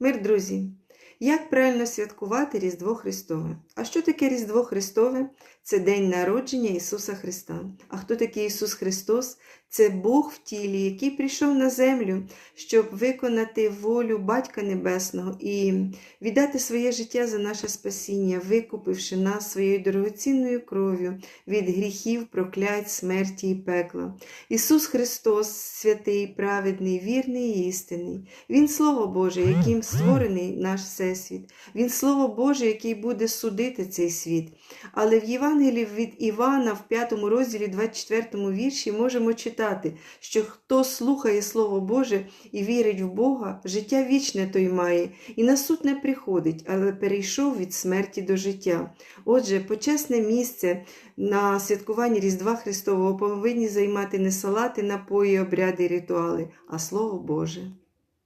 Мир, друзі! Як правильно святкувати Різдво Христове? А що таке Різдво Христове? Це День народження Ісуса Христа. А хто такий Ісус Христос? Це Бог в тілі, який прийшов на землю, щоб виконати волю Батька Небесного і віддати своє життя за наше спасіння, викупивши нас своєю дорогоцінною кров'ю від гріхів, проклять, смерті і пекла. Ісус Христос, святий, праведний, вірний і істинний. Він Слово Боже, яким створений наш Всесвіт. Він Слово Боже, який буде судити цей світ. Але в Євангелії від Івана, в 5 розділі, 24 вірші, можемо читати, що хто слухає Слово Боже і вірить в Бога, життя вічне той має, і на суд не приходить, але перейшов від смерті до життя. Отже, почесне місце на святкуванні Різдва Христового повинні займати не салати, напої, обряди ритуали, а Слово Боже.